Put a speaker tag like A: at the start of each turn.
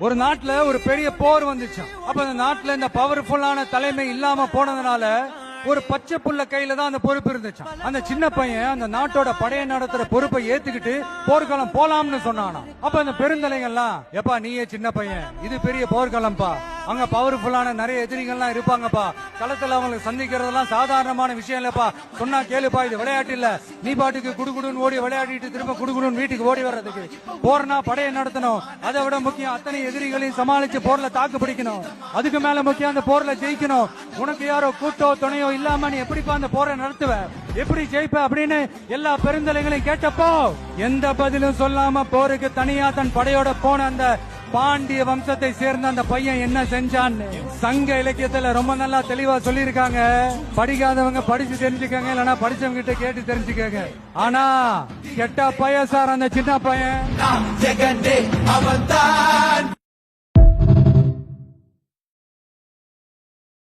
A: ஒரு நாட்டுல ஒரு பெரிய போர் வந்துச்சு அப்ப அந்த நாட்டுல இந்த பவர்ஃபுல்லான தலைமை இல்லாம போனதுனால ஒரு பச்சை புள்ள கையில தான் அந்த பொறுப்பு இருந்துச்சு. அந்த சின்ன பையன் அந்த நாட்டோட படையை நடத்துற பொறுப்பை ஏத்துக்கிட்டு போர்க்களம் போலாம்னு சொன்னானா. அப்ப அந்த பெருந்தலைங்கள்லாம் எப்பா நீயே சின்ன பையன். இது பெரிய போர்க்களம்ப்பா அங்க பவர்ஃபுல்லான நிறைய எதிரிகள்லாம் இருப்பாங்கப்பா. களத்துல அவங்களுக்கு சந்திக்கிறதெல்லாம் சாதாரணமான விஷயம் இல்லப்பா. சொன்னா கேளுப்பா இது விளையாட்டு இல்ல. நீ பாட்டுக்கு குடுகுடுன்னு ஓடி விளையாடிட்டு திரும்ப குடுகுடுன்னு வீட்டுக்கு ஓடி வர்றதுக்கு. போர்னா படையை நடத்தணும். அதை விட முக்கியம் அத்தனை எதிரிகளையும் சமாளிச்சு போர்ல தாக்கு பிடிக்கணும். அதுக்கு மேல முக்கியம் அந்த போர்ல ஜெயிக்கணும். உனக்கு யாரோ கூட்டோ துணையோ இல்லாம நீ எப்படிப்பா அந்த போரை நடத்துவ? எப்படி ஜெயிப்ப அப்படின்னு எல்லா பெருந்தலைகளையும் கேட்டப்போ எந்த பதிலும் சொல்லாம போருக்கு தனியா தன் படையோட போன அந்த பாண்டிய வம்சத்தை சேர்ந்த அந்த பையன் என்ன செஞ்சான்னு சங்க இலக்கியத்துல ரொம்ப நல்லா தெளிவா சொல்லியிருக்காங்க. படிக்காதவங்க படிச்சு தெரிஞ்சுக்கங்க இல்லனா படிச்சவங்க கிட்ட கேட்டு தெரிஞ்சுக்கங்க. ஆனா கெட்ட பையன் சார் அந்த சின்ன பையன்.